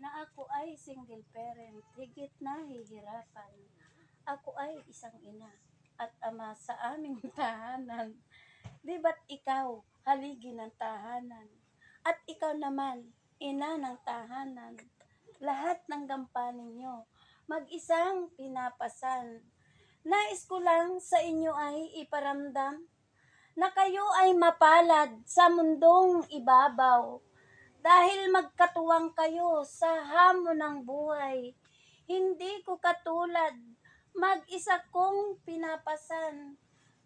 na ako ay single parent, higit na hihirapan. Ako ay isang ina at ama sa aming tahanan. Di ba't ikaw haligi ng tahanan? At ikaw naman, ina ng tahanan. Lahat ng gampanin nyo, mag-isang pinapasan. Nais ko lang sa inyo ay iparamdam na kayo ay mapalad sa mundong ibabaw dahil magkatuwang kayo sa hamon ng buhay. Hindi ko katulad, mag-isa kong pinapasan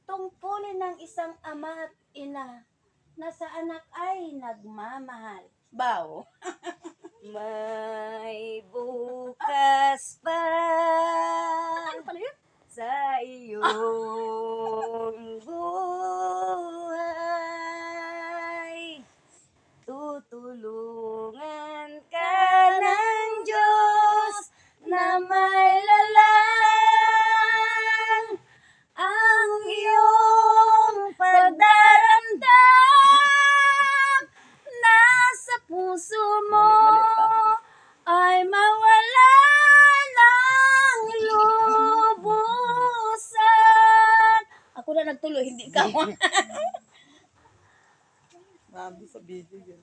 tungkulin ng isang ama at ina na sa anak ay nagmamahal. Bow. May bukas pa Ano sa iyong puso mo ay mawala ng lubusan. Ako na nagtuloy, hindi ka. Mami sa video yun.